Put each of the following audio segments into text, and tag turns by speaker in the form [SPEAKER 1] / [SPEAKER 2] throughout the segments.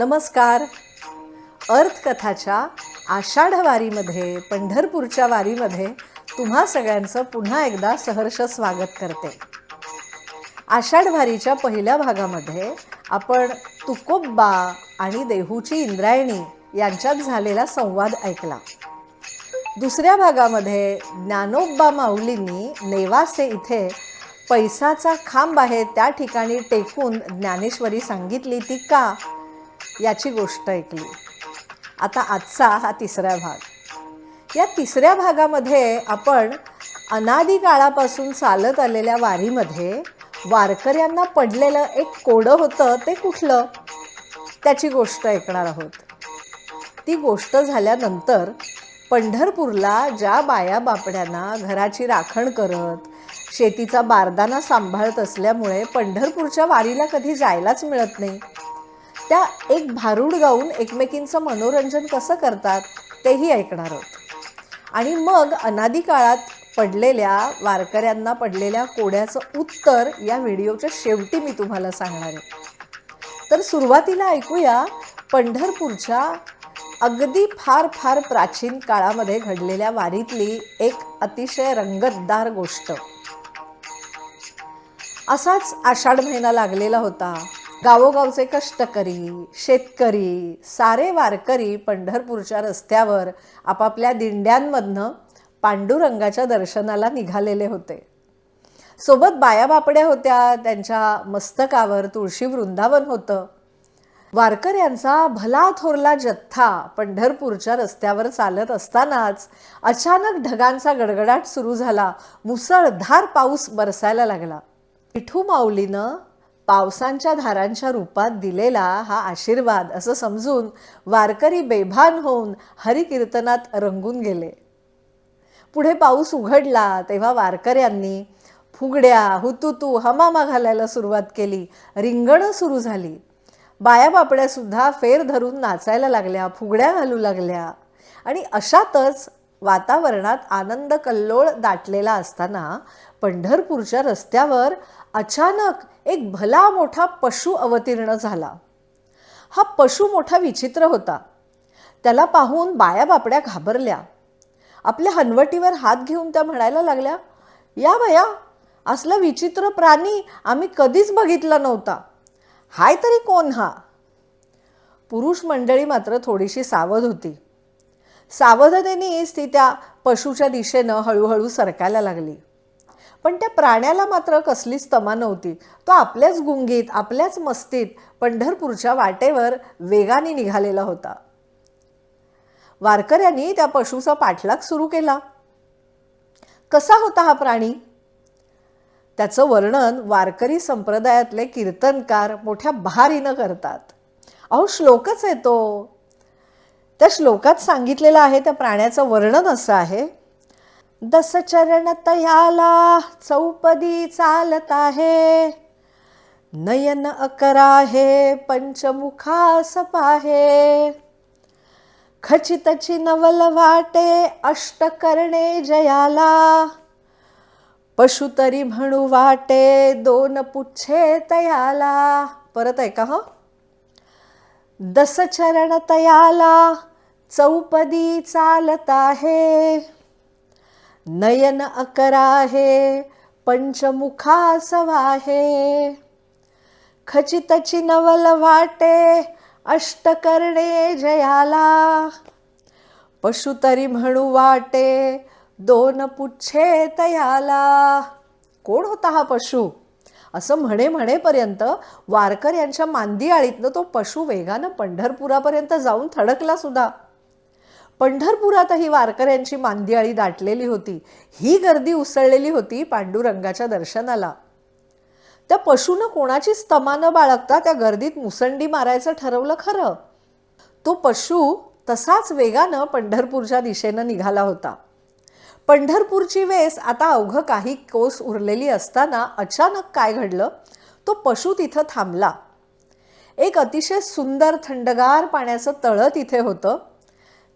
[SPEAKER 1] नमस्कार. अर्थकथाच्या आषाढ वारीमध्ये पंढरपूरच्या वारीमध्ये तुम्हा सगळ्यांचं पुन्हा एकदा सहर्ष स्वागत करते. आषाढ वारीच्या पहिल्या भागामध्ये आपण तुकोब्बा आणि देहूची इंद्रायणी यांच्यात झालेला संवाद ऐकला. दुसऱ्या भागामध्ये ज्ञानोब्बा माऊलींनी नेवासे इथे पैसाचा खांब आहे त्या ठिकाणी टेकून ज्ञानेश्वरी सांगितली ती का? याची गोष्ट ऐकली. आता आजचा हा तिसरा भाग. या तिसऱ्या भागामध्ये आपण अनादी काळापासून चालत आलेल्या वारीमध्ये वारकऱ्यांना पडलेलं एक कोडं होतं ते कुठलं? त्याची गोष्ट ऐकणार आहोत. ती गोष्ट झाल्यानंतर पंढरपूरला ज्या बाया बापड्यांना घराची राखण करत शेतीचा बारदाना सांभाळत असल्यामुळे पंढरपूरच्या वारीला कधी जायलाच मिळत नाही. त्या एक भारूड गाऊन एकमेकींचं मनोरंजन कसं करतात तेही ऐकणार आहोत. आणि मग अनादी काळात पडलेल्या वारकऱ्यांना पडलेल्या कोड्याचं उत्तर या व्हिडिओच्या शेवटी मी तुम्हाला सांगणार आहे. तर सुरुवातीला ऐकूया पंढरपूरच्या अगदी फार फार प्राचीन काळामध्ये घडलेल्या वारीतली एक अतिशय रंगतदार गोष्ट. असाच आषाढ महिना लागलेला होता. गावोगावचे कष्टकरी शेतकरी सारे वारकरी पंढरपूरच्या रस्त्यावर आपापल्या दिंड्यांमधनं पांडुरंगाच्या दर्शनाला निघालेले होते. सोबत बाया बापड्या होत्या त्यांच्या मस्तकावर तुळशी वृंदावन होतं. वारकऱ्यांचा भला थोरला जथ्था पंढरपूरच्या रस्त्यावर चालत असतानाच अचानक ढगांचा गडगडाट सुरू झाला. मुसळधार पाऊस बरसायला लागला. पिठू माऊलीनं पावसांच्या धारांच्या रूपात दिलेला हा आशीर्वाद असं समजून वारकरी बेभान होऊन हरिकीर्तनात रंगून गेले. पुढे पाऊस उघडला तेव्हा वारकऱ्यांनी फुगड्या हुतुतू हमामा घालायला सुरुवात केली. रिंगणं सुरू झाली. बाया बापड्या सुद्धा फेर धरून नाचायला लागल्या फुगड्या घालू लागल्या. आणि अशातच वातावरणात आनंद कल्लोळ दाटलेला असताना पंढरपूरच्या रस्त्यावर अचानक एक भला मोठा पशु अवतीर्ण झाला. हा पशु मोठा विचित्र होता. त्याला पाहून बाया बापड्या घाबरल्या. आपल्या हनवटीवर हात घेऊन त्या म्हणायला लागल्या या बाया असला विचित्र प्राणी आम्ही कधीच बघितला नव्हता. हाय तरी कोण हा? पुरुष मंडळी मात्र थोडीशी सावध होती. सावधतेनेच ती त्या पशूच्या दिशेनं हळूहळू सरकायला लागली. पण त्या प्राण्याला मात्र कसलीच तमा नव्हती. तो आपल्याच गुंगीत आपल्याच मस्तीत पंढरपूरच्या वाटेवर वेगाने निघालेला होता. वारकऱ्यांनी त्या पशूचा पाठलाग सुरू केला. कसा होता हा प्राणी? त्याचं वर्णन वारकरी संप्रदायातले कीर्तनकार मोठ्या भारीनं करतात. अहो श्लोकच येतो त्या श्लोकात सांगितलेलं आहे त्या प्राण्याचं वर्णन असं आहे दसचरण तयाला चौपदी चालत आहे. नयन अकरा हे पंचमुखा सपाहे खचितची नवल वाटे अष्ट करणे जयाला. पशु तरी म्हणू वाटे दोन पुच्छे तयाला. परत आहे का हो? हं? दसचरण तयाला चौपदी चालत आहे. नयन अकरा आहे पंचमुखा सवाहे. खचितची नवल वाटे अष्टकर्णे जयाला. पशु तरी म्हणू वाटे दोन पुच्छे तयाला. कोण होता हा पशु? असं म्हणे म्हणेपर्यंत वारकर यांच्या मांदियाळीतनं तो पशु वेगानं पंढरपुरापर्यंत जाऊन थडकला सुद्धा. पंढरपुरातही वारकऱ्यांची मांदियाळी दाटलेली होती. ही गर्दी उसळलेली होती पांडुरंगाच्या दर्शनाला. त्या पशूनं कोणाची स्तमा न बाळगता त्या गर्दीत मुसंडी मारायचं ठरवलं खरं. तो पशु तसाच वेगानं पंढरपूरच्या दिशेनं निघाला होता. पंढरपूरची वेस आता अवघं काही कोस उरलेली असताना अचानक काय घडलं? तो पशु तिथं थांबला. एक अतिशय सुंदर थंडगार पाण्याचं तळं तिथे होतं.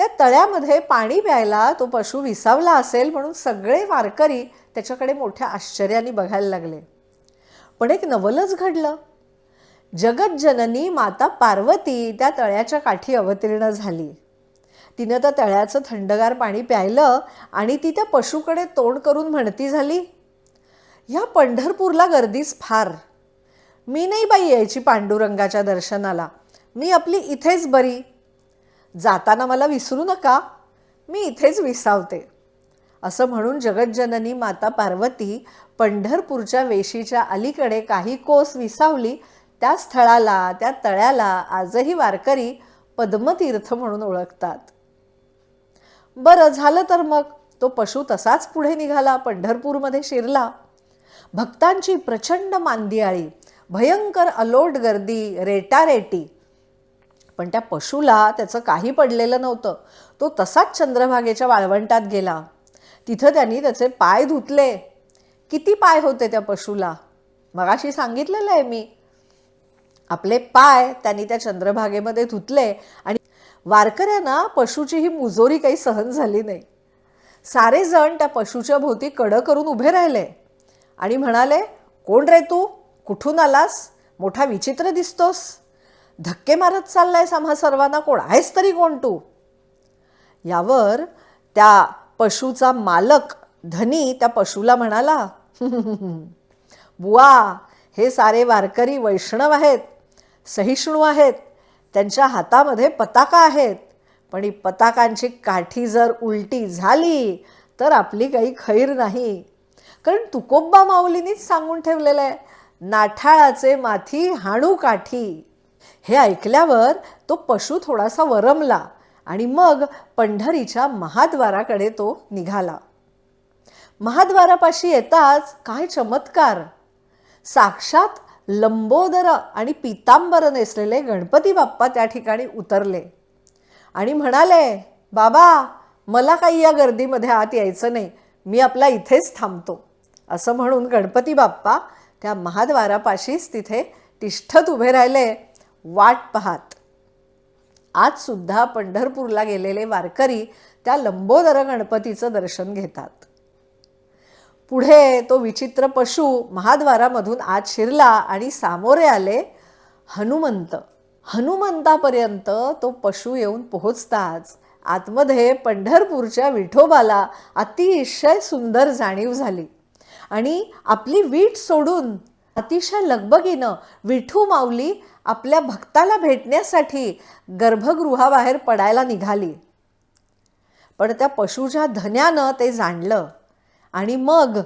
[SPEAKER 1] त्या तळ्यामध्ये पाणी प्यायला तो पशु विसावला असेल म्हणून सगळे वारकरी त्याच्याकडे मोठ्या आश्चर्याने बघायला लागले. पण एक नवलच घडलं. जगज्जननी माता पार्वती त्या तळ्याच्या काठी अवतीर्ण झाली. तिनं त्या तळ्याचं थंडगार पाणी प्यायलं आणि ती त्या पशुकडे तोंड करून म्हणती झाली ह्या पंढरपूरला गर्दीच फार. मी नाही बाई यायची पांडुरंगाच्या दर्शनाला. मी आपली इथेच बरी. जाताना मला विसरू नका. मी इथेच विसावते. असं म्हणून जगज्जननी माता पार्वती पंढरपूरच्या वेशीच्या अलीकडे काही कोस विसावली. त्या स्थळाला त्या तळ्याला आजही वारकरी पद्मतीर्थ म्हणून ओळखतात. बरं झालं तर मग. तो पशु तसाच पुढे निघाला पंढरपूरमध्ये शिरला. भक्तांची प्रचंड मांदियाळी भयंकर अलोट गर्दी रेटारेटी पण त्या पशुला त्याचं काही पडलेलं नव्हतं. तो तसाच चंद्रभागेच्या वाळवंटात गेला. तिथं त्यांनी त्याचे पाय धुतले. किती पाय होते त्या पशुला? मगाशी सांगितलेलं आहे मी. आपले पाय त्यांनी त्या चंद्रभागेमध्ये धुतले आणि वारकऱ्यांना पशुची ही मुजोरी काही सहन झाली नाही. सारे जण त्या पशुच्या भोवती कडं करून उभे राहिले आणि म्हणाले कोण रे तू? कुठून आलास? मोठा विचित्र दिसतोस. धक्के मारत चाललायस आम्हा सर्वांना कोण? आहेस तरी कोण तू? यावर त्या पशुचा मालक धनी त्या पशुला म्हणाला बुवा हे सारे वारकरी वैष्णव आहेत सहिष्णू आहेत त्यांच्या हातामध्ये पताका आहेत. पण ही पताकांची काठी जर उलटी झाली तर आपली काही खैर नाही. कारण तुकोब्बा माऊलीनीच सांगून ठेवलेलं आहे नाठाळाचे माथी हाणू काठी. हे ऐकल्यावर तो पशु थोडासा वरमला आणि मग पंढरीच्या महाद्वाराकडे तो निघाला. महाद्वारापाशी येताच काय चमत्कार! साक्षात लंबोदर आणि पितांबर नेसलेले गणपती बाप्पा त्या ठिकाणी उतरले आणि म्हणाले बाबा मला काही या गर्दीमध्ये आत यायचं नाही. मी आपला इथेच थांबतो. असं म्हणून गणपती बाप्पा त्या महाद्वारापाशीच तिथे तिष्ठत उभे राहिले. वाट पाहात. आज सुद्धा पंढरपूरला गेलेले वारकरी त्या लंबोदर गणपतीचं दर्शन घेतात. पुढे तो विचित्र पशु महाद्वारामधून आत शिरला आणि सामोरे आले हनुमंत. हनुमंतापर्यंत तो पशु येऊन पोहोचताच आतमध्ये पंढरपूरच्या विठोबाला अतिशय सुंदर जाणीव झाली आणि आपली वीट सोडून अतिशय लगबगीनं विठू माऊली आपल्या भक्ताला भेटण्यासाठी गर्भगृहाबाहेर पडायला निघाली. पण त्या पशुच्या धन्यानं ते जाणलं आणि मग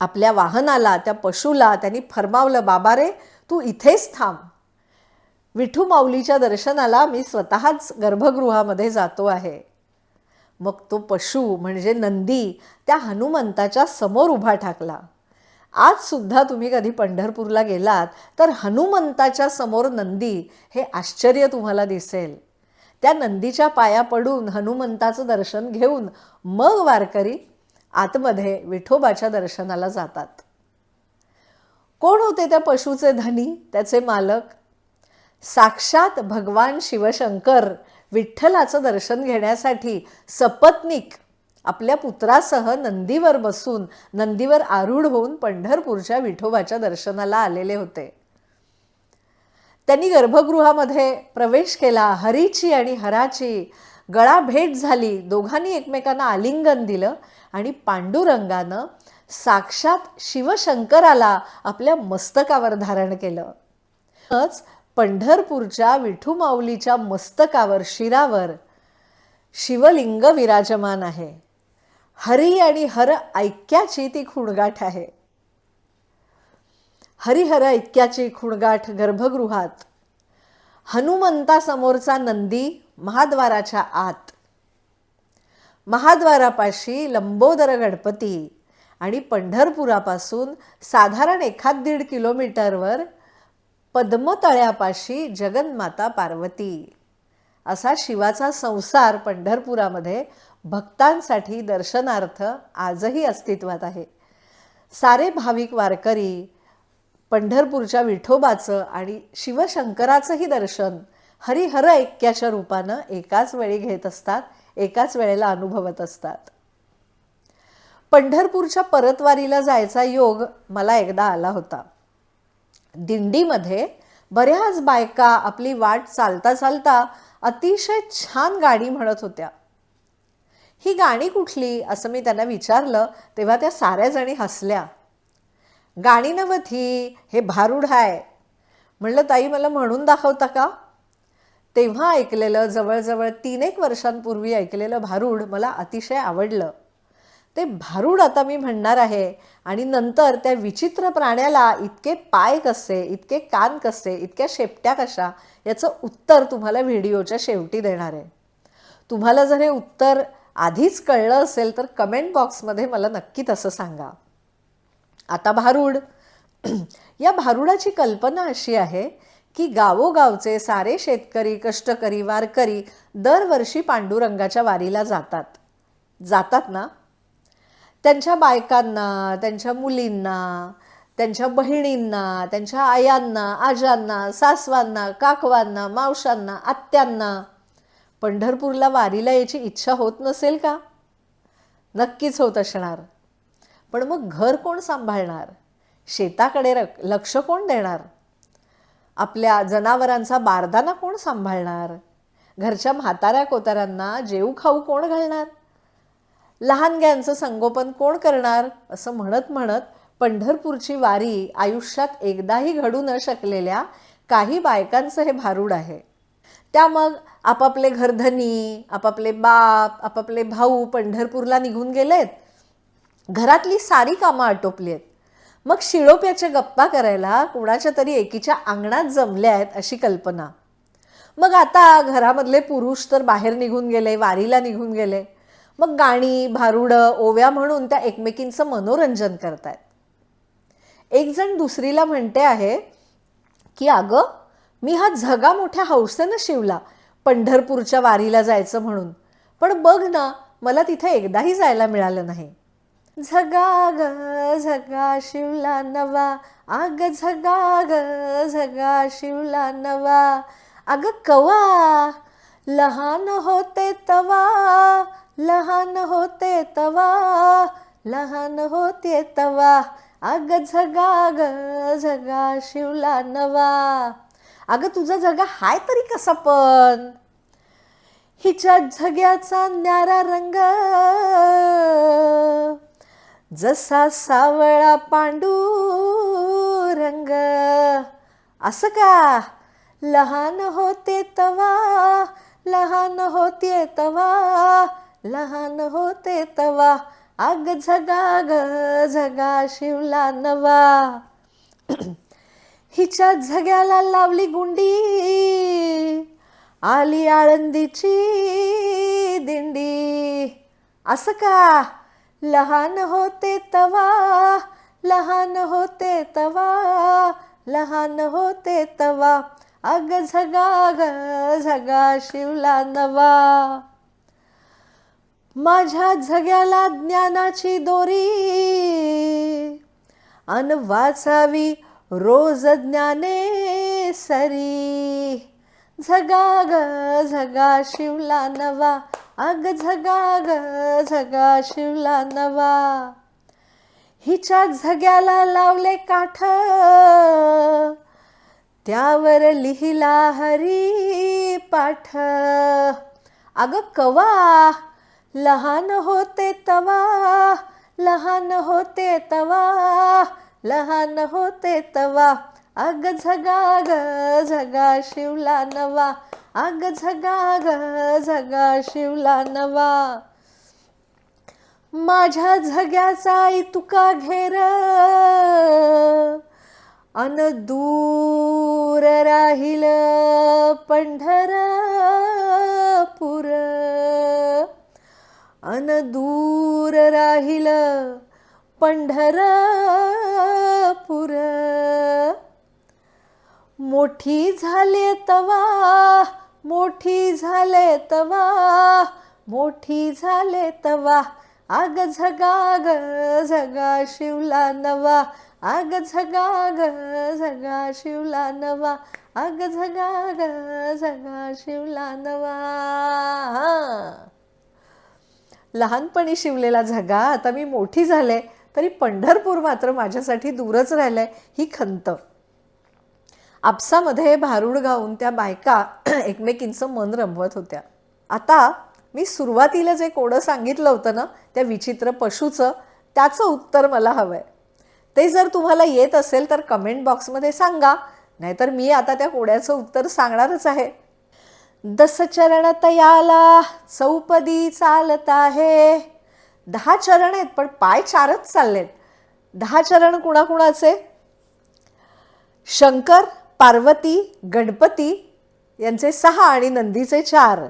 [SPEAKER 1] आपल्या वाहनाला त्या पशुला त्यांनी फरमावलं बाबा रे तू इथेच थांब. विठू माऊलीच्या दर्शनाला मी स्वतःच गर्भगृहामध्ये जातो आहे. मग तो पशु म्हणजे नंदी त्या हनुमंताच्या समोर उभा ठाकला. आजसुद्धा तुम्ही कधी पंढरपूरला गेलात तर हनुमंताच्या समोर नंदी हे आश्चर्य तुम्हाला दिसेल. त्या नंदीच्या पाया पडून हनुमंताचं दर्शन घेऊन मग वारकरी आतमध्ये विठोबाच्या दर्शनाला जातात. कोण होते त्या पशुचे धनी त्याचे मालक? साक्षात भगवान शिवशंकर विठ्ठलाचं दर्शन घेण्यासाठी सपत्निक आपल्या पुत्रासह नंदीवर बसून नंदीवर आरूढ होऊन पंढरपूरच्या विठोबाच्या दर्शनाला आलेले होते. त्यांनी गर्भगृहामध्ये प्रवेश केला. हरीची आणि हराची गळा भेट झाली. दोघांनी एकमेकांना आलिंगन दिलं आणि पांडुरंगानं साक्षात शिवशंकराला आपल्या मस्तकावर धारण केलं. पंढरपूरच्या विठू माऊलीच्या मस्तकावर शिरावर शिवलिंग विराजमान आहे. हरी आणि हर ऐक्याची ती खुणगाठ आहे. हरिहर ऐक्याची खुणगाठ गर्भगृहात. हनुमंतासमोरचा नंदी महाद्वाराच्या आत. महाद्वारापाशी लंबोदर गणपती आणि पंढरपुरापासून साधारण एखाद दीड किलोमीटरवर पद्मतळ्यापाशी जगन्माता पार्वती. असा शिवाचा संसार पंढरपुरामध्ये भक्तांसाठी दर्शनार्थ आजही अस्तित्वात आहे. सारे भाविक वारकरी पंढरपूरच्या विठोबाचं आणि शिवशंकराचंही दर्शन हरिहर ऐक्याच्या रूपानं एकाच वेळी घेत असतात एकाच वेळेला अनुभवत असतात. पंढरपूरच्या परतवारीला जायचा योग मला एकदा आला होता. दिंडीमध्ये बऱ्याच बायका आपली वाट चालता चालता अतिशय छान गाणी म्हणत होत्या. ही गाणी कुठली? असं मी त्यांना विचारलं तेव्हा त्या साऱ्या जणी हसल्या. गाणी नवथी हे भारूड आहे म्हणलं ताई मला म्हणून दाखवता का? तेव्हा ऐकलेलं जवळजवळ तीन एक वर्षांपूर्वी ऐकलेलं भारूड मला अतिशय आवडलं. ते भारूड आता मी म्हणणार आहे आणि नंतर त्या विचित्र प्राण्याला इतके पाय कसे इतके कान कसे इतक्या शेपट्या कशा याचं उत्तर तुम्हाला व्हिडिओच्या शेवटी देणार आहे. तुम्हाला जर हे उत्तर आधीच कळलं असेल तर कमेंट बॉक्समध्ये मला नक्की तसं सांगा. आता भारूड. या भारुडाची कल्पना अशी आहे की गावोगावचे सारे शेतकरी कष्टकरी वारकरी दरवर्षी पांडुरंगाच्या वारीला जातात. जातात ना? त्यांच्या बायकांना त्यांच्या मुलींना त्यांच्या बहिणींना त्यांच्या आयांना आजांना सासवांना काकवांना मावशांना आत्यांना पंढरपूरला वारीला याची इच्छा होत नसेल का? नक्कीच होत असणार. पण मग घर कोण सांभाळणार? शेताकडे रक लक्ष कोण देणार? आपल्या जनावरांचा बारदाना कोण सांभाळणार? घरच्या म्हाताऱ्या कोताऱ्यांना जेऊ खाऊ कोण घालणार? लहानग्यांचं संगोपन कोण करणार? असं म्हणत म्हणत पंढरपूरची वारी आयुष्यात एकदाही घडू न शकलेल्या काही बायकांचं हे भारूड आहे. त्या मग आपापले घरधनी आपापले बाप आपापले भाऊ पंढरपूरला निघून गेलेत. घरातली सारी कामं आटोपली आहेत मग शिळोप्याच्या गप्पा करायला कोणाच्या तरी एकीच्या अंगणात जमल्या आहेत अशी कल्पना. मग आता घरामधले पुरुष तर बाहेर निघून गेले वारीला निघून गेले. मग गाणी भारुडं ओव्या म्हणून त्या एकमेकींचं मनोरंजन करतायत. एक जण दुसरीला म्हणते आहे की अगं मी हा झगा मोठ्या हौसेनं शिवला पंढरपूरच्या वारीला जायचं म्हणून. पण बघ ना मला तिथे एकदाही जायला मिळालं नाही. झगा ग झगा शिवला नवा. आग झगा ग झगा शिवला नवा. अग कवा? लहान होते तवा. लहान होते तवा. लहान होते तवा. अग झगा ग झगा शिवला नवा. अगं तुझा झगा हाय तरी कसा पण? हिच्या झग्याचा न्यारा रंग. जसा सावळा पांडू रंग. असं का? लहान होते तवा लहान होते तवा लहान होते तवा. आग झगा ग झगा शिवला नवा. हिच्या झग्याला लावली गुंडी. आली आळंदीची दिंडी. असं का? लहान होते तवा लहान होते तवा लहान होते तवा. अग झगा ग झगा शिवला नवा. माझ्या झग्याला ज्ञानाची दोरी. अन वाचावी रोज ज्ञाने सरी. झगा ग झगा शिवला नवा. अग झगा ग झगा शिवला नवा. हिच्या झग्याला लावले काठ. त्यावर लिहिला हरी पाठ. अग कवा? लहान होते तवा. लहान होते तवा. लहान होते तवा. अग झगा ग झगा शिवला नवा. अग झगा ग झगा शिवला नवा. माझ्या झग्याचा तुका घेर. अन दूर राहील पंढरपूर अन दूर राहील पुर मोठी झाले तवा मोठी झाले तवा मोठी झाले तवा. आग झगा ग झगा शिवला नवा. आग झगा ग झगा शिवला नवा. आग झगा ग झगा शिवला नवा. लहानपणी शिवलेला झगा आता मी मोठी झाले. तरी पंढरपूर मात्र माझ्यासाठी दूरच राहिलं आहे ही खंत. आपसामध्ये भारूड गाऊन त्या बायका एकमेकींचं मन रमवत होत्या. आता मी सुरुवातीला जे कोडं सांगितलं होतं ना त्या विचित्र पशूचं त्याचं उत्तर मला हवं आहे ते जर तुम्हाला येत असेल तर कमेंट बॉक्समध्ये सांगा नाहीतर मी आता त्या कोड्याचं उत्तर सांगणारच आहे. दसचरण तयाला चौपदी चालत आहे. दहा चरण आहेत पण पाय चारच चाललेत. दहा चरण कुणाकुणाचे? शंकर पार्वती गणपती यांचे सहा आणि नंदीचे चार.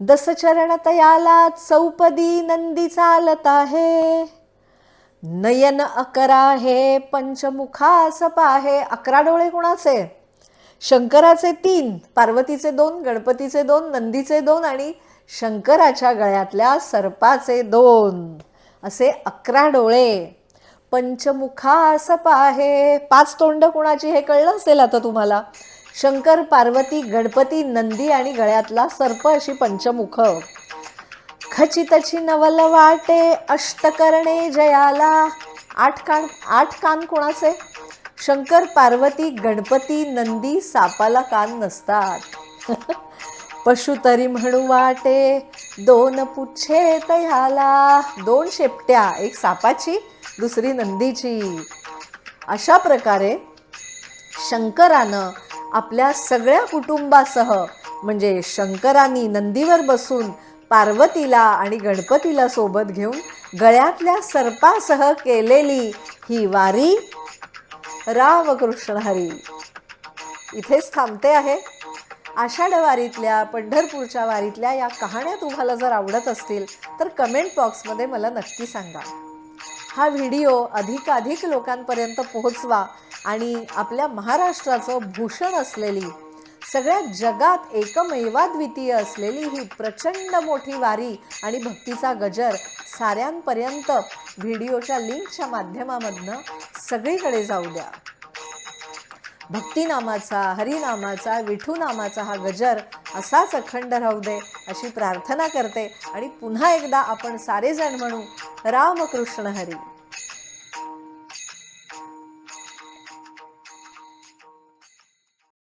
[SPEAKER 1] दसचरण तयाला चौपदी नंदी चालत आहे. नयन अकरा हे पंचमुखा सपाहे अकरा डोळे कुणाचे? शंकराचे तीन पार्वतीचे दोन गणपतीचे दोन नंदीचे दोन आणि शंकराच्या गळ्यातल्या सर्पाचे दोन असे अकरा डोळे. पंचमुखा सपा आहे. पाच तोंड कुणाची हे कळलं असेल आता तुम्हाला? शंकर पार्वती गणपती नंदी आणि गळ्यातला सर्प अशी पंचमुख. खचितची नवल वाटे अष्टकर्णे जयाला. आठ कान आठ कान कोणाचे? शंकर पार्वती गणपती नंदी सापाला कान नसतात. पशु तरी म्हणू वाटे. दोन पुच्छे तयाला. दोन शेपट्या एक सापाची दुसरी नंदीची. अशा प्रकारे शंकरानं आपल्या सगळ्या कुटुंबासह म्हणजे शंकरांनी नंदीवर बसून पार्वतीला आणि गणपतीला सोबत घेऊन गळ्यातल्या सर्पासह केलेली ही वारी रामकृष्ण हरी. इथेच थांबते आहे. आषाढ वारीतल्या पंढरपूरच्या वारीतल्या या कहाण्या तुम्हाला जर आवडत असतील तर कमेंट बॉक्समध्ये मला नक्की सांगा. हा व्हिडिओ अधिकाधिक लोकांपर्यंत पोहोचवा आणि आपल्या महाराष्ट्राचं भूषण असलेली सगळ्या जगात एकमेवाद्वितीय असलेली ही प्रचंड मोठी वारी आणि भक्तीचा गजर साऱ्यांपर्यंत व्हिडिओच्या लिंकच्या माध्यमामधनं सगळीकडे जाऊ द्या. भक्तिनामाचा हरिनामाचा विठूनामाचा हा गजर असाच अखंड राहू दे अशी प्रार्थना करते. आणि पुन्हा एकदा आपण सारेजण म्हणू रामकृष्ण हरी.